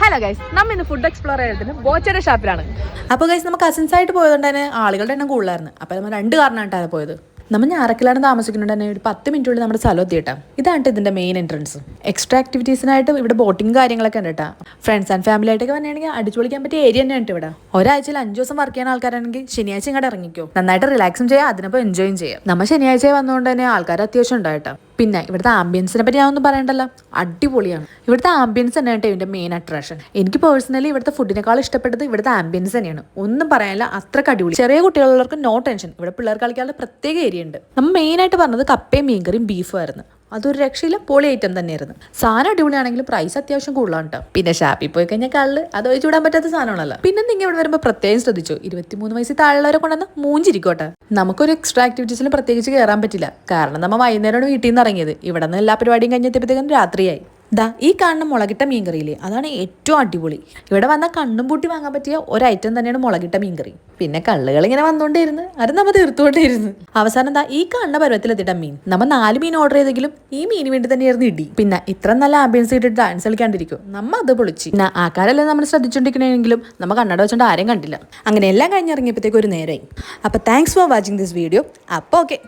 Hello guys നമ്മ ഇന്ന് food explore ചെയ്തതിന് ബോച്ചയുടെ ഷാപ്പിലാണ് അപ്പോൾ ഗൈസ് നമ്മൾ കസിൻസ് ആയിട്ട് പോയതുകൊണ്ട് തന്നെ ആളുകളുടെ എണ്ണം കൂടുതലായിരുന്നു. അപ്പോൾ നമ്മൾ രണ്ട് കാരണമായിട്ടാണ് പോയത്. നമ്മൾ ഞാറക്കിലാണ് താമസിക്കുന്നുണ്ട് തന്നെ ഒരു പത്ത് മിനിറ്റുള്ളിൽ നമ്മുടെ സ്ഥലം എത്തിയിട്ടാ. ഇതാണ് ഇതിന്റെ മെയിൻ എൻട്രൻസ് എക്സ്ട്രാ ആക്ടിവിറ്റീസിനായിട്ട് ഇവിടെ ബോട്ടിംഗ് കാര്യങ്ങളൊക്കെ ഉണ്ട് കേട്ടോ ഫ്രണ്ട്സ് ആൻഡ് ഫാമിലി ആയിട്ടൊക്കെ വന്നിട്ടുണ്ടെങ്കിൽ അടിച്ചു പൊളിക്കാൻ പറ്റിയ ഏരിയ തന്നെയാണ് ഇവിടെ. ഒരാഴ്ചയിൽ അഞ്ച് ദിവസം വർക്ക് ചെയ്യുന്ന ആൾക്കാരാണെങ്കിൽ ശനിയാഴ്ച ഇങ്ങോട്ട് ഇറങ്ങിക്കോ. നന്നായിട്ട് റിലാക്സും ചെയ്യാം. അതിനൊപ്പം എൻജോയും ചെയ്യാം. നമ്മൾ ശനിയാഴ്ച വന്നുകൊണ്ട് തന്നെ ആൾക്കാർ അത്യാവശ്യം ഉണ്ടായിട്ടാ. പിന്നെ ഇവിടുത്തെ ആംബിയൻസിനെ പറ്റി ഞാനൊന്നും പറയണ്ടല്ലോ. അടിപൊളിയാണ്. ഇവിടുത്തെ ആംബിയൻസ് തന്നെയാണ് ട്ടോ ഇതിന്റെ മെയിൻ അട്രാക്ഷൻ എനിക്ക് പേഴ്സണലി ഇവിടുത്തെ ഫുഡിനേക്കാൾ ഇഷ്ടപ്പെട്ടത് ഇവിടുത്തെ ആംബിയൻസ് തന്നെയാണ്. ഒന്നും പറയാനില്ല അത്രയ്ക്ക് അടിപൊളി. ചെറിയ കുട്ടികളുള്ളവർക്ക് നോ ടെൻഷൻ ഇവിടെ പിള്ളേർ കളിക്കാനുള്ള പ്രത്യേക ഏരിയ ഉണ്ട്. നമ്മൾ മെയിനായിട്ട് പറഞ്ഞത് കപ്പയും മീൻകറിയും ബീഫും ആയിരുന്നു. അതൊരു രക്ഷയില്ല പോളി ഐറ്റം തന്നെയായിരുന്നു. സാധനം അടിപൊളിയാണെങ്കിലും പ്രൈസ് അത്യാവശ്യം കൂടുതലാണ് കേട്ടോ പിന്നെ ഷാപ്പിൽ പോയി കഴിഞ്ഞാൽ കള്ള് അത് ഒഴിച്ചു വിടാൻ പറ്റാത്ത സാധനമാണല്ലോ. പിന്നെ നിങ്ങൾ ഇവിടെ വരുമ്പോൾ പ്രത്യേകം ശ്രദ്ധിച്ചു ഇരുപത്തിമൂന്ന് വയസ്സിൽ താഴെയുള്ളവരെ കൊണ്ടുവന്ന് മൂഞ്ചിരിക്കോട്ടെ. നമുക്കൊരു എക്സ്ട്രാ ആക്ടിവിറ്റീസിലും പ്രത്യേകിച്ച് കയറാൻ പറ്റില്ല. കാരണം നമ്മൾ വൈകുന്നേരമാണ് വീട്ടിൽ നിന്ന് ഇറങ്ങിയത്. ഇവിടെ നിന്ന് എല്ലാ പരിപാടിയും കഴിഞ്ഞെത്തിയപ്പോഴത്തേക്കും രാത്രിയായി. ദാ ഈ കാണുന്ന മുളകിട്ട മീൻകറിയില്ലേ? അതാണ് ഏറ്റവും അടിപൊളി. ഇവിടെ വന്ന കണ്ണും പൂട്ടി വാങ്ങാൻ പറ്റിയ ഒരു ഐറ്റം തന്നെയാണ് മുളകിട്ട മീൻകറി. പിന്നെ കള്ളുകൾ ഇങ്ങനെ വന്നുകൊണ്ടേയിരുന്നു അത് നമ്മ തീർത്തുകൊണ്ടേയിരുന്നു. അവസാനം ദാ ഈ കാണുന്ന പരുവത്തിലെത്തിട്ട മീൻ. നമ്മ നാല് മീൻ ഓർഡർ ചെയ്തെങ്കിലും ഈ മീന് വേണ്ടി തന്നെയായിരുന്നു ഇടി. പിന്നെ ഇത്ര നല്ല ആംബിയൻസ് ഇട്ടിട്ട് ഡാൻസ് കളിക്കാണ്ടിരിക്കും. നമ്മ അത് പൊളിച്ച്. പിന്നെ ആൾക്കാരെല്ലാം നമ്മൾ ശ്രദ്ധിച്ചോണ്ടിരിക്കണമെങ്കിലും നമ്മ കണ്ണട വെച്ചോണ്ട് ആരെയും കണ്ടില്ല. അങ്ങനെ എല്ലാം കഴിഞ്ഞിറങ്ങിയപ്പോഴത്തേക്ക് ഒരു നേരമായി അപ്പൊ thanks for watching this video അപ്പോൾ ഓക്കെ